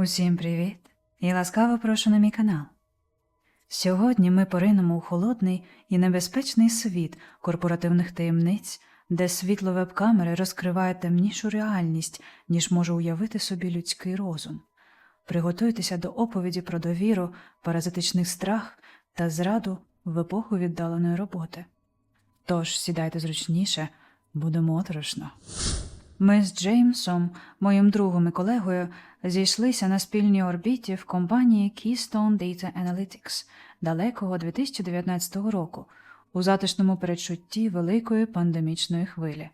Усім привіт і ласкаво прошу на мій канал. Сьогодні ми поринемо у холодний і небезпечний світ корпоративних таємниць, де світло веб-камери розкриває темнішу реальність, ніж може уявити собі людський розум. Приготуйтеся до оповіді про довіру, паразитичний страх та зраду в епоху віддаленої роботи. Тож сідайте зручніше, буде моторошно. Ми з Джеймсом, моїм другом і колегою, зійшлися на спільній орбіті в компанії Keystone Data Analytics далекого 2019 року у затишному передчутті великої пандемічної хвилі.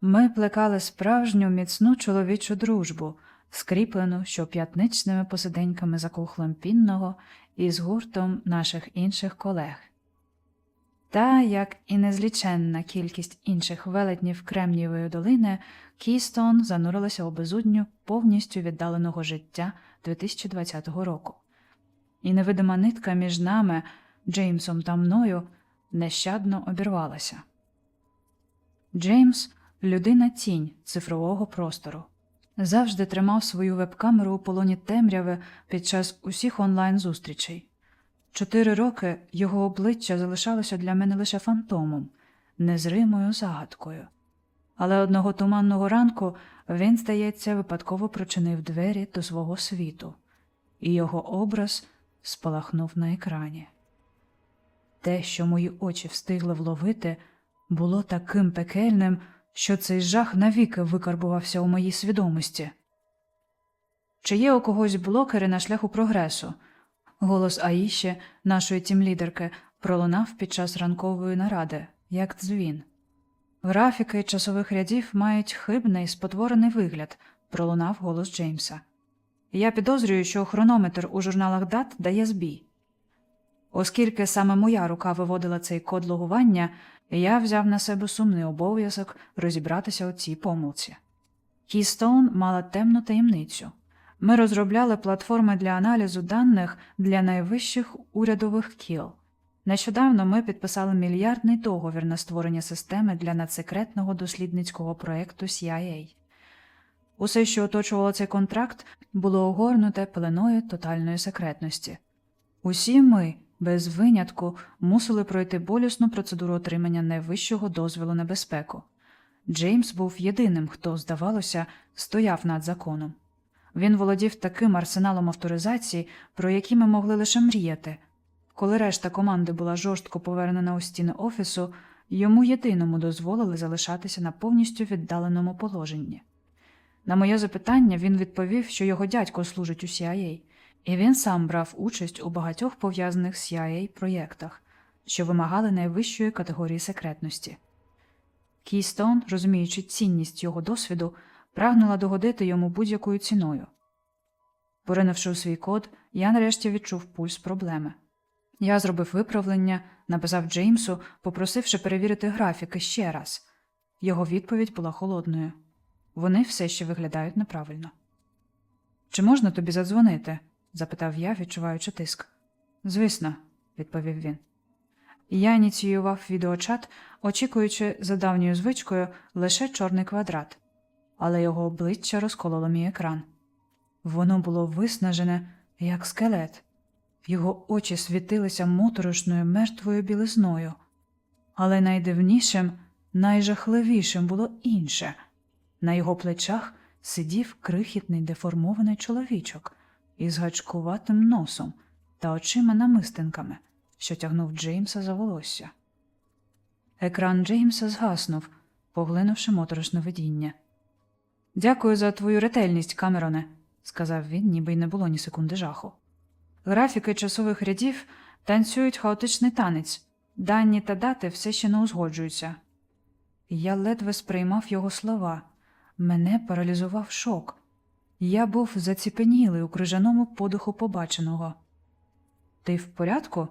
Ми плекали справжню міцну чоловічу дружбу, скріплену щоп'ятничними посиденьками за кухлем пінного і з гуртом наших інших колег. Та, як і незліченна кількість інших велетнів Кремнієвої долини, Кістон занурилася у безудню повністю віддаленого життя 2020 року. І невидима нитка між нами, Джеймсом та мною, нещадно обірвалася. Джеймс людина тінь цифрового простору. Завжди тримав свою веб-камеру у полоні темряви під час усіх онлайн-зустрічей. Чотири роки його обличчя залишалося для мене лише фантомом, незримою загадкою. Але одного туманного ранку він, здається, випадково прочинив двері до свого світу, і його образ спалахнув на екрані. Те, що мої очі встигли вловити, було таким пекельним, що цей жах навіки викарбувався у моїй свідомості. Чи є у когось блокери на шляху прогресу? Голос Аїші, нашої тімлідерки, пролунав під час ранкової наради, як дзвін. Графіки часових рядів мають хибний спотворений вигляд, пролунав голос Джеймса. Я підозрюю, що хронометр у журналах дат дає збій. Оскільки саме моя рука виводила цей код логування, я взяв на себе сумний обов'язок розібратися у цій помилці. Keystone мала темну таємницю. Ми розробляли платформи для аналізу даних для найвищих урядових кіл. Нещодавно ми підписали мільярдний договір на створення системи для надсекретного дослідницького проєкту CIA. Усе, що оточувало цей контракт, було огорнуте пеленою тотальної секретності. Усі ми, без винятку, мусили пройти болісну процедуру отримання найвищого дозволу на безпеку. Джеймс був єдиним, хто, здавалося, стояв над законом. Він володів таким арсеналом авторизації, про які ми могли лише мріяти. Коли решта команди була жорстко повернена у стіни офісу, йому єдиному дозволили залишатися на повністю віддаленому положенні. На моє запитання він відповів, що його дядько служить у CIA, і він сам брав участь у багатьох пов'язаних з CIA проєктах, що вимагали найвищої категорії секретності. Кійстон, розуміючи цінність його досвіду, прагнула догодити йому будь-якою ціною. Поринувши у свій код, я нарешті відчув пульс проблеми. Я зробив виправлення, написав Джеймсу, попросивши перевірити графіки ще раз. Його відповідь була холодною. Вони все ще виглядають неправильно. Чи можна тобі задзвонити? запитав я, відчуваючи тиск. Звісно, відповів він. Я ініціював відеочат, очікуючи за давньою звичкою лише чорний квадрат, але його обличчя розкололо мій екран. Воно було виснажене, як скелет. Його очі світилися моторошною мертвою білизною. Але найдивнішим, найжахливішим було інше. На його плечах сидів крихітний деформований чоловічок із гачкуватим носом та очима намистинками, що тягнув Джеймса за волосся. Екран Джеймса згаснув, поглинувши моторошне видіння. Дякую за твою ретельність, Камероне, сказав він, ніби й не було ні секунди жаху. Графіки часових рядів танцюють хаотичний танець, дані та дати все ще не узгоджуються. Я ледве сприймав його слова. Мене паралізував шок. Я був заціпенілий у крижаному подиху побаченого. Ти в порядку?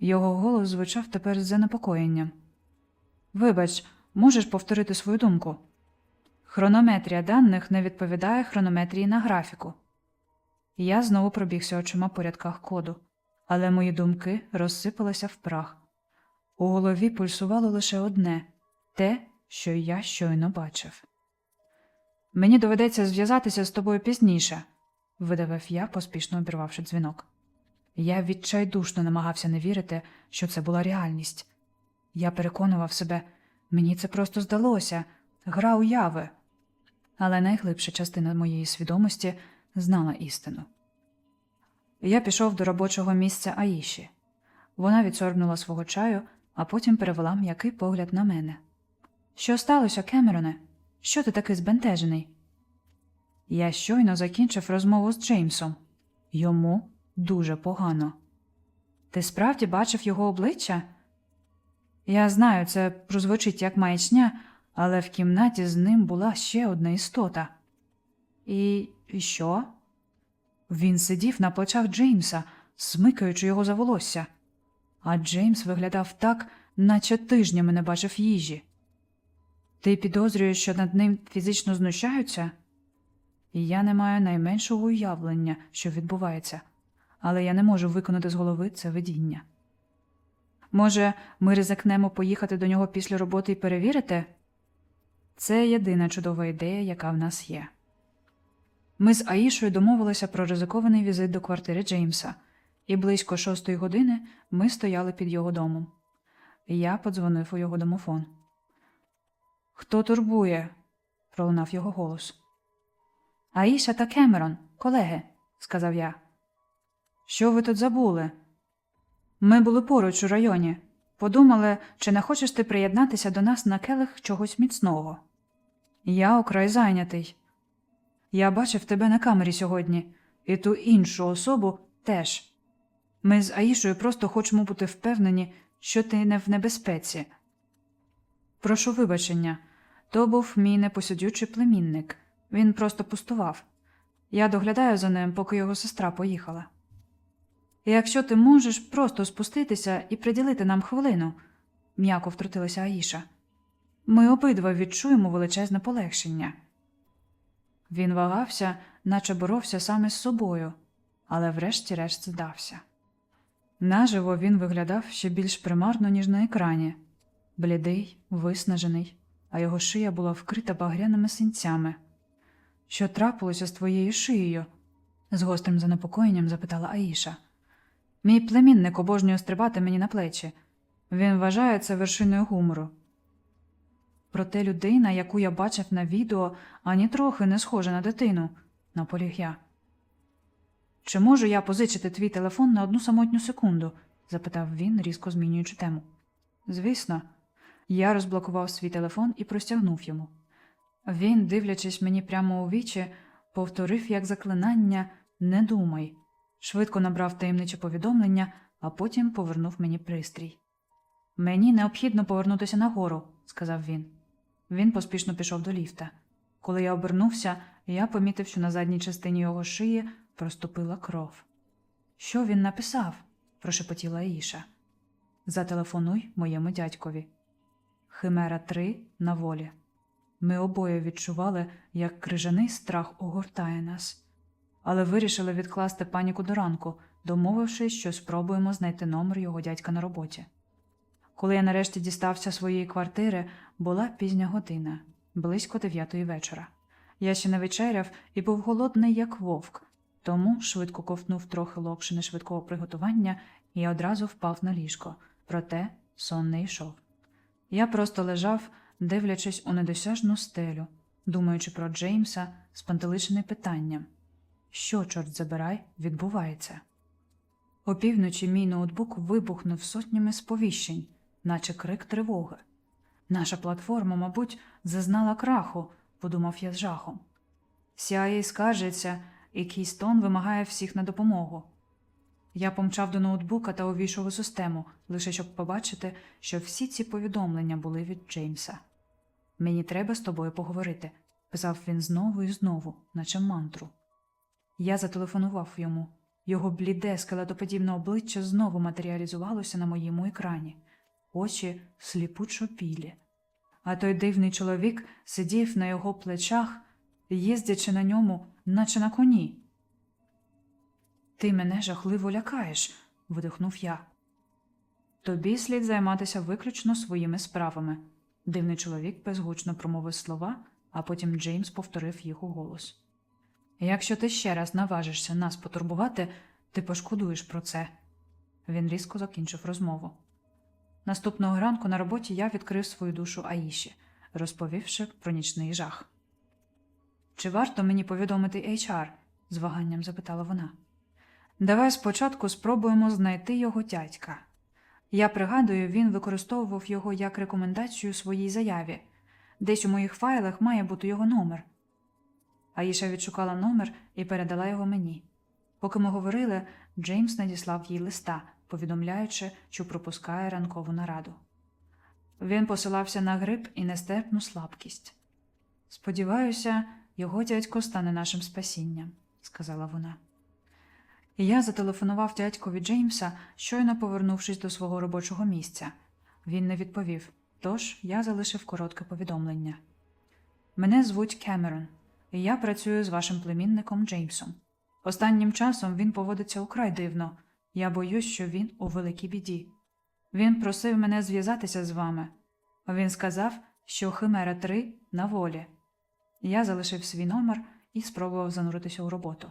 Його голос звучав тепер з занепокоєнням. Вибач, можеш повторити свою думку? Хронометрія даних не відповідає хронометрії на графіку. Я знову пробігся очима по рядках коду, але мої думки розсипалися в прах. У голові пульсувало лише одне те, що я щойно бачив. Мені доведеться зв'язатися з тобою пізніше, видавив я, поспішно обірвавши дзвінок. Я відчайдушно намагався не вірити, що це була реальність. Я переконував себе, мені це просто здалося, гра уяви. Але найглибша частина моєї свідомості знала істину. Я пішов до робочого місця Аїші. Вона відсорбнула свого чаю, а потім перевела м'який погляд на мене. Що сталося, Кемероне? Що ти такий збентежений? Я щойно закінчив розмову з Джеймсом. Йому дуже погано. Ти справді бачив його обличчя? Я знаю, це прозвучить як маячня, але в кімнаті з ним була ще одна істота. І, і що? Він сидів на плечах Джеймса, смикаючи його за волосся, а Джеймс виглядав так, наче тижнями не бачив їжі. Ти підозрюєш, що над ним фізично знущаються? Я не маю найменшого уявлення, що відбувається, але я не можу виконати з голови це видіння. Може, ми ризикнемо поїхати до нього після роботи і перевірити? Це єдина чудова ідея, яка в нас є. Ми з Аїшою домовилися про ризикований візит до квартири Джеймса, і близько шостої години ми стояли під його домом. Я подзвонив у його домофон. Хто турбує? пролунав його голос. Аїша та Кемерон, колеги, сказав я. Що ви тут забули? Ми були поруч у районі. Подумали, чи не хочеш ти приєднатися до нас на келих чогось міцного. Я окрай зайнятий. Я бачив тебе на камері сьогодні, і ту іншу особу теж. Ми з Аїшою просто хочемо бути впевнені, що ти не в небезпеці. Прошу вибачення, то був мій непосидючий племінник. Він просто пустував. Я доглядаю за ним, поки його сестра поїхала. Якщо ти можеш просто спуститися і приділити нам хвилину, м'яко втрутилася Аїша. Ми обидва відчуємо величезне полегшення. Він вагався, наче боровся саме з собою, але врешті-решт здався. Наживо він виглядав ще більш примарно, ніж на екрані блідий, виснажений, а його шия була вкрита багряними синцями. Що трапилося з твоєю шиєю? з гострим занепокоєнням запитала Аїша. Мій племінник обожнює стрибати мені на плечі. Він вважає це вершиною гумору. Проте людина, яку я бачив на відео, ані трохи не схожа на дитину, наполіг я. Чи можу я позичити твій телефон на одну самотню секунду? запитав він, різко змінюючи тему. Звісно, я розблокував свій телефон і простягнув йому. Він, дивлячись мені прямо у вічі, повторив як заклинання Не думай. Швидко набрав таємниче повідомлення, а потім повернув мені пристрій. Мені необхідно повернутися нагору, сказав він. Він поспішно пішов до ліфта. Коли я обернувся, я помітив, що на задній частині його шиї проступила кров. Що він написав? прошепотіла Іша. Зателефонуй моєму дядькові. Химера 3 на волі. Ми обоє відчували, як крижаний страх огортає нас, але вирішили відкласти паніку до ранку, домовившись, що спробуємо знайти номер його дядька на роботі. Коли я нарешті дістався своєї квартири, була пізня година, близько дев'ятої вечора. Я ще не вечеряв і був голодний, як вовк, тому швидко ковтнув трохи локшини швидкого приготування і одразу впав на ліжко, проте сон не йшов. Я просто лежав, дивлячись у недосяжну стелю, думаючи про Джеймса, спантеличений питанням що, чорт забирай, відбувається. Опівночі мій ноутбук вибухнув сотнями сповіщень, наче крик тривоги. Наша платформа, мабуть, зазнала краху, подумав я з жахом. CIA скаржиться, і Кейстон вимагає всіх на допомогу. Я помчав до ноутбука та увійшов у систему, лише щоб побачити, що всі ці повідомлення були від Джеймса. Мені треба з тобою поговорити, писав він знову і знову, наче мантру. Я зателефонував йому. Його бліде, скелетоподібне обличчя знову матеріалізувалося на моєму екрані, очі сліпучо білі. А той дивний чоловік сидів на його плечах, їздячи на ньому, наче на коні. Ти мене жахливо лякаєш, видихнув я. Тобі слід займатися виключно своїми справами. Дивний чоловік безгучно промовив слова, а потім Джеймс повторив їх у голос. Якщо ти ще раз наважишся нас потурбувати, ти пошкодуєш про це. Він різко закінчив розмову. Наступного ранку на роботі я відкрив свою душу Аїші, розповівши про нічний жах. Чи варто мені повідомити HR? з ваганням запитала вона. Давай спочатку спробуємо знайти його дядька. Я пригадую, він використовував його як рекомендацію своїй заяві. Десь у моїх файлах має бути його номер. Аїша відшукала номер і передала його мені. Поки ми говорили, Джеймс надіслав їй листа, повідомляючи, що пропускає ранкову нараду. Він посилався на грип і нестерпну слабкість. Сподіваюся, його дядько стане нашим спасінням, сказала вона. Я зателефонував дядькові Джеймса, щойно повернувшись до свого робочого місця. Він не відповів, тож я залишив коротке повідомлення. Мене звуть Кемерон, я працюю з вашим племінником Джеймсом. Останнім часом він поводиться украй дивно. Я боюсь, що він у великій біді. Він просив мене зв'язатися з вами. Він сказав, що Химера 3 на волі. Я залишив свій номер і спробував зануритися у роботу.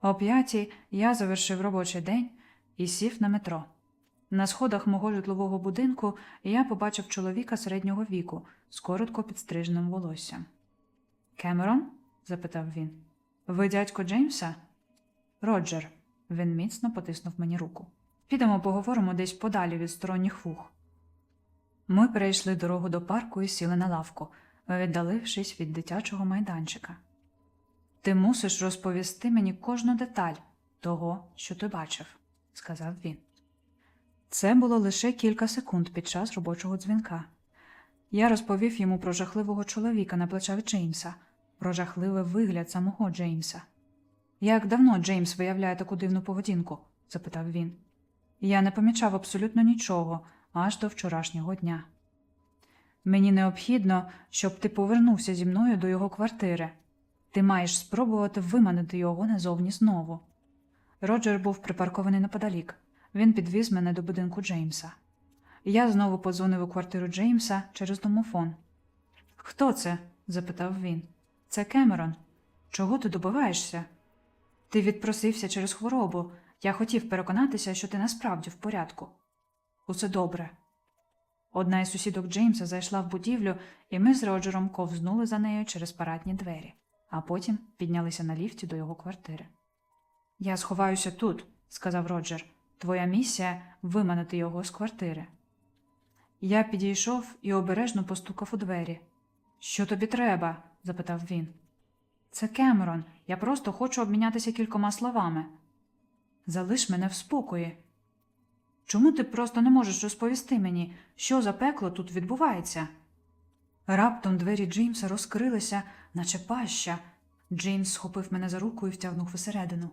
О п'ятій я завершив робочий день і сів на метро. На сходах мого житлового будинку я побачив чоловіка середнього віку з коротко підстриженим волоссям. Кемерон? запитав він. Ви дядько Джеймса? Роджер. Він міцно потиснув мені руку. Підемо поговоримо десь подалі від сторонніх вух. Ми перейшли дорогу до парку і сіли на лавку, віддалившись від дитячого майданчика. Ти мусиш розповісти мені кожну деталь того, що ти бачив, сказав він. Це було лише кілька секунд під час робочого дзвінка. Я розповів йому про жахливого чоловіка на плечах Джеймса, про жахливий вигляд самого Джеймса. Як давно Джеймс виявляє таку дивну поведінку? запитав він. Я не помічав абсолютно нічого аж до вчорашнього дня. Мені необхідно, щоб ти повернувся зі мною до його квартири. Ти маєш спробувати виманити його назовні знову. Роджер був припаркований неподалік. Він підвіз мене до будинку Джеймса. Я знову подзвонив у квартиру Джеймса через домофон. Хто це? запитав він. Це Кемерон. Чого ти добиваєшся? Ти відпросився через хворобу. Я хотів переконатися, що ти насправді в порядку. Усе добре. Одна із сусідок Джеймса зайшла в будівлю, і ми з Роджером ковзнули за нею через парадні двері, а потім піднялися на ліфті до його квартири. Я сховаюся тут, сказав Роджер. Твоя місія виманити його з квартири. Я підійшов і обережно постукав у двері. Що тобі треба? запитав він. Це Кемерон. Я просто хочу обмінятися кількома словами. Залиш мене в спокої. Чому ти просто не можеш розповісти мені, що за пекло тут відбувається? Раптом двері Джеймса розкрилися, наче паща. Джеймс схопив мене за руку і втягнув усередину.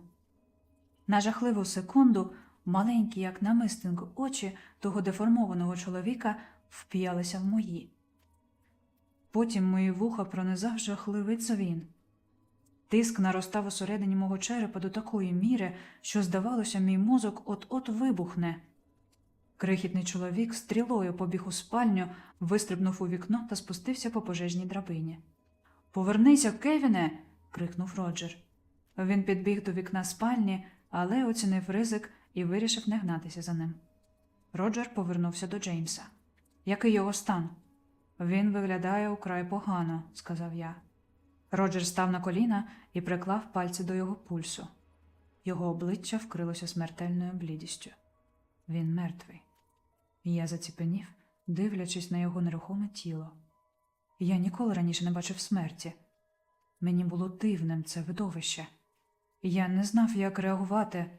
На жахливу секунду маленькі, як намистинок, очі того деформованого чоловіка вп'ялися в мої. Потім мої вуха пронизав жахливий дзвін. Тиск наростав усередині мого черепа до такої міри, що, здавалося, мій мозок от-от вибухне. Крихітний чоловік стрілою побіг у спальню, вистрибнув у вікно та спустився по пожежній драбині. Повернися, Кевіне. крикнув Роджер. Він підбіг до вікна спальні, але оцінив ризик і вирішив не гнатися за ним. Роджер повернувся до Джеймса. Який його стан? Він виглядає украй погано, сказав я. Роджер став на коліна і приклав пальці до його пульсу. Його обличчя вкрилося смертельною блідістю. Він мертвий. Я заціпенів, дивлячись на його нерухоме тіло. Я ніколи раніше не бачив смерті. Мені було дивним це видовище. Я не знав, як реагувати,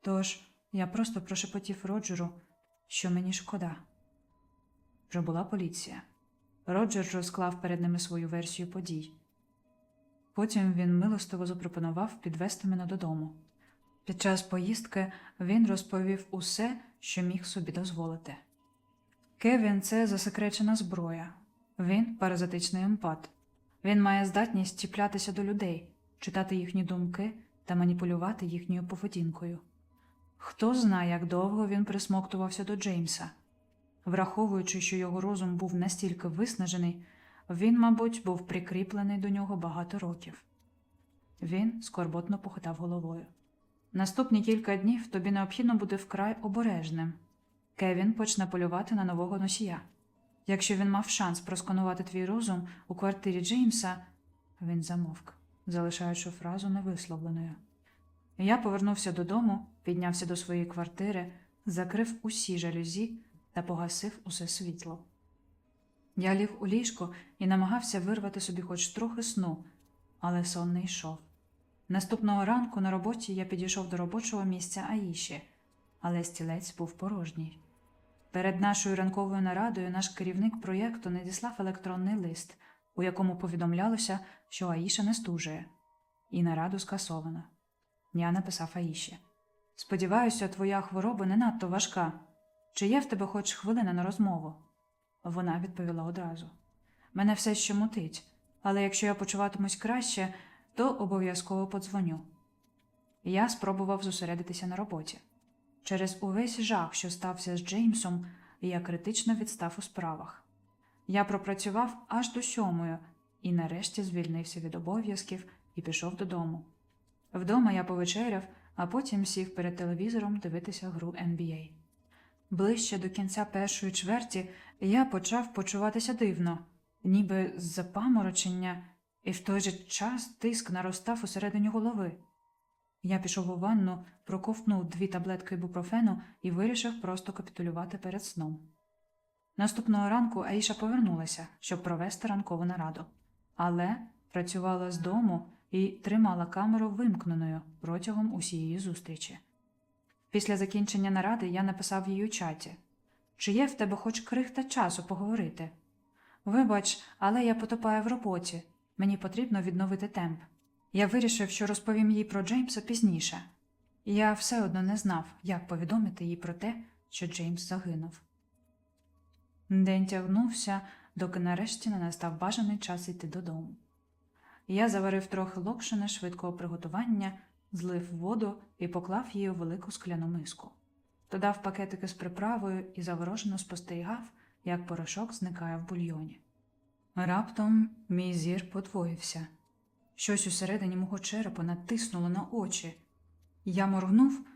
тож я просто прошепотів Роджеру, що мені шкода. Прибула поліція. Роджер розклав перед ними свою версію подій. Потім він милостиво запропонував підвести мене додому. Під час поїздки він розповів усе, що міг собі дозволити. Кевін це засекречена зброя. Він паразитичний емпат. Він має здатність чіплятися до людей, читати їхні думки та маніпулювати їхньою поведінкою. Хто знає, як довго він присмоктувався до Джеймса. Враховуючи, що його розум був настільки виснажений, він, мабуть, був прикріплений до нього багато років. Він скорботно похитав головою. Наступні кілька днів тобі необхідно бути вкрай обережним. Кевін почне полювати на нового носія. Якщо він мав шанс просканувати твій розум у квартирі Джеймса, він замовк, залишаючи фразу невисловленою. Я повернувся додому, піднявся до своєї квартири, закрив усі жалюзі та погасив усе світло. Я ліг у ліжко і намагався вирвати собі хоч трохи сну, але сон не йшов. Наступного ранку на роботі я підійшов до робочого місця Аїші, але стілець був порожній. Перед нашою ранковою нарадою наш керівник проєкту надіслав електронний лист, у якому повідомлялося, що Аїша не стужує, і нараду скасовано. Я написав Аїші. Сподіваюся, твоя хвороба не надто важка. Чи є в тебе хоч хвилина на розмову? Вона відповіла одразу. Мене все ще мутить, але якщо я почуватимусь краще, то обов'язково подзвоню. Я спробував зосередитися на роботі. Через увесь жах, що стався з Джеймсом, я критично відстав у справах. Я пропрацював аж до сьомої і нарешті звільнився від обов'язків і пішов додому. Вдома я повечеряв, а потім сів перед телевізором дивитися гру NBA. Ближче до кінця першої чверті я почав почуватися дивно, ніби з запаморочення, і в той же час тиск наростав усередині голови. Я пішов у ванну, проковтнув дві таблетки ібупрофену і вирішив просто капітулювати перед сном. Наступного ранку Аїша повернулася, щоб провести ранкову нараду, але працювала з дому і тримала камеру вимкненою протягом усієї зустрічі. Після закінчення наради я написав їй у чаті Чи є в тебе хоч крихта часу поговорити? Вибач, але я потопаю в роботі. Мені потрібно відновити темп. Я вирішив, що розповім їй про Джеймса пізніше. Я все одно не знав, як повідомити їй про те, що Джеймс загинув. День тягнувся, доки нарешті не настав бажаний час йти додому. Я заварив трохи локшини швидкого приготування, злив воду і поклав її у велику скляну миску. Додав пакетики з приправою і заворожено спостерігав, як порошок зникає в бульйоні. Раптом мій зір подвоївся. Щось усередині мого черепа натиснуло на очі. Я моргнув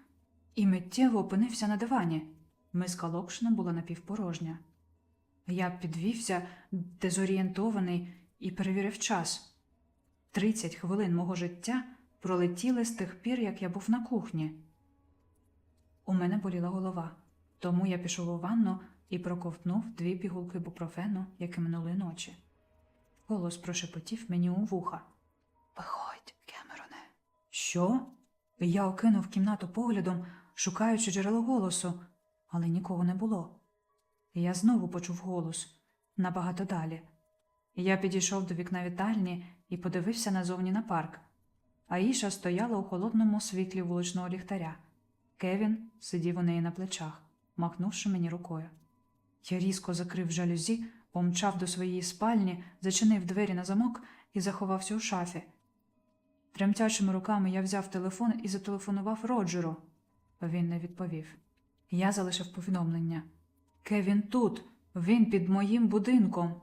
і миттєво опинився на дивані. Миска локшина була напівпорожня. Я підвівся, дезорієнтований, і перевірив час. Тридцять хвилин мого життя пролетіли з тих пір, як я був на кухні. У мене боліла голова, тому я пішов у ванну і проковтнув дві пігулки бупрофену, як і минулої ночі. Голос прошепотів мені у вуха. Виходь, Кемероне. Що? Я окинув кімнату поглядом, шукаючи джерело голосу, але нікого не було. Я знову почув голос набагато далі. Я підійшов до вікна вітальні і подивився назовні на парк. Аїша стояла у холодному світлі вуличного ліхтаря. Кевін сидів у неї на плечах, махнувши мені рукою. Я різко закрив жалюзі, помчав до своєї спальні, зачинив двері на замок і заховався у шафі. Тремтячими руками я взяв телефон і зателефонував Роджеру. Він не відповів. Я залишив повідомлення. Кевін тут, він під моїм будинком.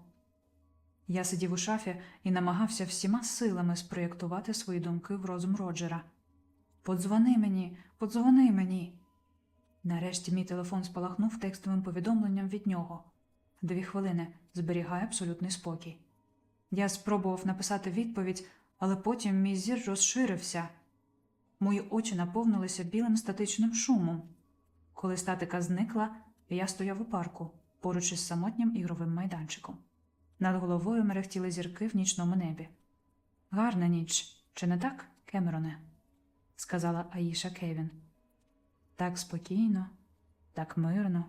Я сидів у шафі і намагався всіма силами спроєктувати свої думки в розум Роджера. Подзвони мені, подзвони мені. Нарешті мій телефон спалахнув текстовим повідомленням від нього. Дві хвилини зберігає абсолютний спокій. Я спробував написати відповідь, але потім мій зір розширився. Мої очі наповнилися білим статичним шумом. Коли статика зникла, я стояв у парку поруч із самотнім ігровим майданчиком. Над головою мерехтіли зірки в нічному небі. Гарна ніч, чи не так, Кемероне? сказала Аїша Кевін. Так спокійно, так мирно.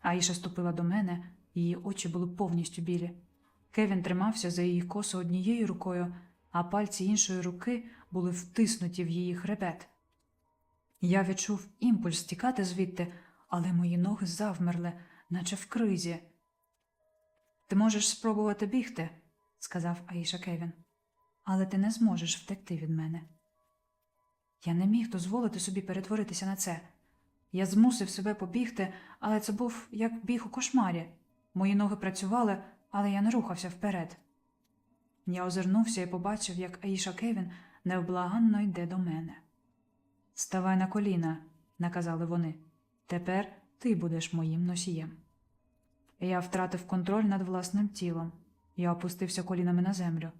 Аїша ступила до мене, її очі були повністю білі. Кевін тримався за її косу однією рукою, а пальці іншої руки були втиснуті в її хребет. Я відчув імпульс тікати звідти, але мої ноги завмерли, наче в кризі. Ти можеш спробувати бігти, сказав Аїша Кевін, але ти не зможеш втекти від мене. Я не міг дозволити собі перетворитися на це. Я змусив себе побігти, але це був як біг у кошмарі. Мої ноги працювали, але я не рухався вперед. Я озирнувся і побачив, як Аїша Кевін невблаганно йде до мене. Ставай на коліна, наказали вони. Тепер ти будеш моїм носієм. Я втратив контроль над власним тілом. Я опустився колінами на землю.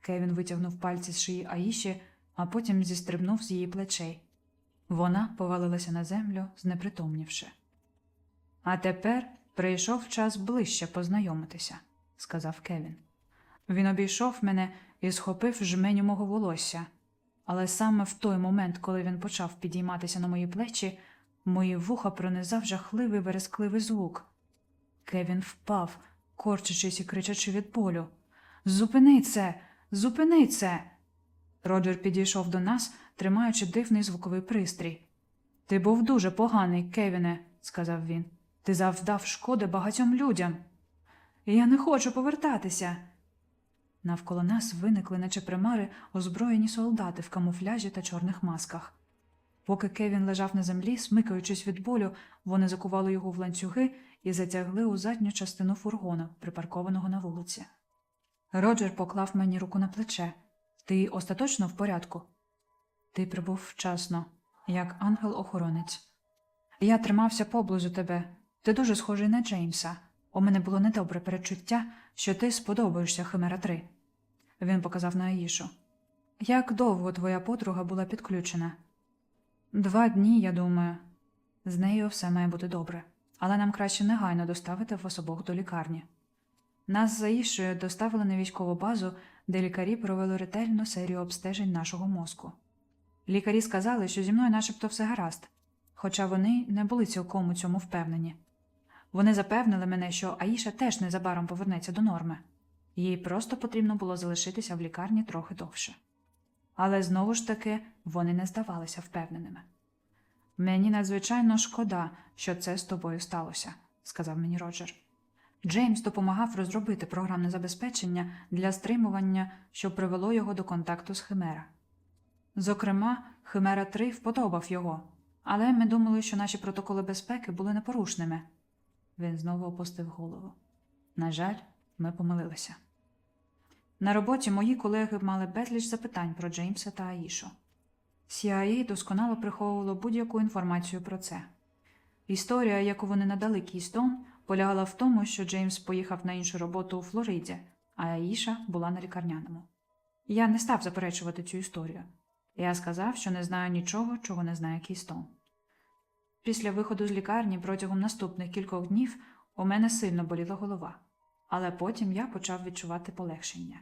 Кевін витягнув пальці з шиї Аїші, а потім зістрибнув з її плечей. Вона повалилася на землю, знепритомнівши. А тепер прийшов час ближче познайомитися, сказав Кевін. Він обійшов мене і схопив жменю мого волосся. Але саме в той момент, коли він почав підійматися на мої плечі, мої вуха пронизав жахливий верескливий звук. Кевін впав, корчачись і кричачи від болю. Зупини це! Зупини це! Роджер підійшов до нас, тримаючи дивний звуковий пристрій. Ти був дуже поганий, Кевіне, сказав він. Ти завдав шкоди багатьом людям. Я не хочу повертатися. Навколо нас виникли, наче примари, озброєні солдати в камуфляжі та чорних масках. Поки Кевін лежав на землі, смикаючись від болю, вони закували його в ланцюги і затягли у задню частину фургона, припаркованого на вулиці. Роджер поклав мені руку на плече. Ти остаточно в порядку? Ти прибув вчасно, як ангел-охоронець. Я тримався поблизу тебе. Ти дуже схожий на Джеймса. У мене було недобре перечуття, що ти сподобаєшся Химера 3. Він показав на Аїшу. Як довго твоя подруга була підключена? Два дні, я думаю. З нею все має бути добре, але нам краще негайно доставити вас обох до лікарні. Нас з Аїшою доставили на військову базу, де лікарі провели ретельну серію обстежень нашого мозку. Лікарі сказали, що зі мною начебто все гаразд, хоча вони не були цілком у цьому впевнені. Вони запевнили мене, що Аїша теж незабаром повернеться до норми. Їй просто потрібно було залишитися в лікарні трохи довше. Але знову ж таки вони не здавалися впевненими. Мені надзвичайно шкода, що це з тобою сталося, сказав мені Роджер. Джеймс допомагав розробити програмне забезпечення для стримування, що привело його до контакту з Химера. Зокрема, Химера 3 вподобав його, але ми думали, що наші протоколи безпеки були непорушними. Він знову опустив голову. На жаль, ми помилилися. На роботі мої колеги мали безліч запитань про Джеймса та Аїшу. CIA досконало приховувало будь-яку інформацію про це. Історія, яку вони надали Кістон, полягала в тому, що Джеймс поїхав на іншу роботу у Флориді, а Аїша була на лікарняному. Я не став заперечувати цю історію. Я сказав, що не знаю нічого, чого не знає Кістон. Після виходу з лікарні протягом наступних кількох днів у мене сильно боліла голова, але потім я почав відчувати полегшення.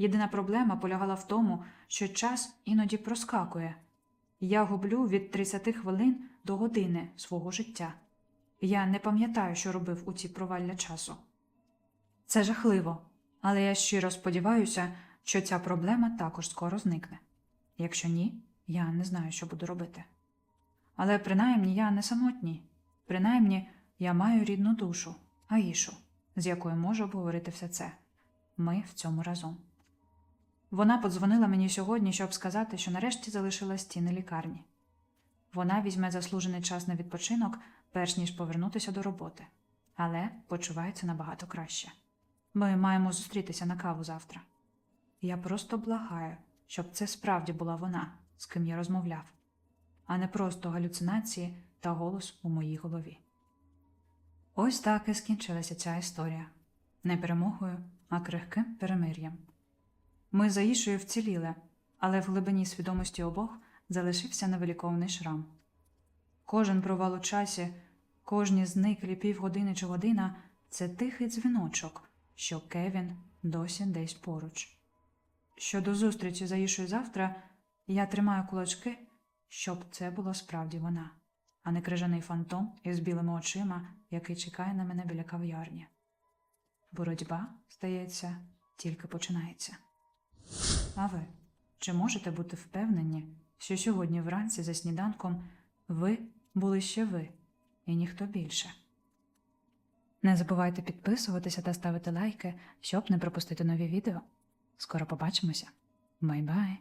Єдина проблема полягала в тому, що час іноді проскакує. Я гублю від 30 хвилин до години свого життя. Я не пам'ятаю, що робив у ці провалля часу. Це жахливо, але я щиро сподіваюся, що ця проблема також скоро зникне. Якщо ні, я не знаю, що буду робити. Але принаймні я не самотній, принаймні я маю рідну душу, Аїшу, з якою можу обговорити все це. Ми в цьому разом. Вона подзвонила мені сьогодні, щоб сказати, що нарешті залишила стіни лікарні. Вона візьме заслужений час на відпочинок, перш ніж повернутися до роботи, але почувається набагато краще. Ми маємо зустрітися на каву завтра. Я просто благаю, щоб це справді була вона, з ким я розмовляв, а не просто галюцинації та голос у моїй голові. Ось так і скінчилася ця історія не перемогою, а крихким перемир'ям. Ми за Ішою вціліли, але в глибині свідомості обох залишився невиліковний шрам. Кожен провал у часі, кожні зниклі півгодини чи година це тихий дзвіночок, що Кевін досі десь поруч. Щодо зустрічі за Ішою завтра, я тримаю кулачки, щоб це була справді вона, а не крижаний фантом із білими очима, який чекає на мене біля кав'ярні. Боротьба, здається, тільки починається. А ви чи можете бути впевнені, що сьогодні вранці за сніданком ви були ще ви і ніхто більше? Не забувайте підписуватися та ставити лайки, щоб не пропустити нові відео. Скоро побачимося. Бай-бай!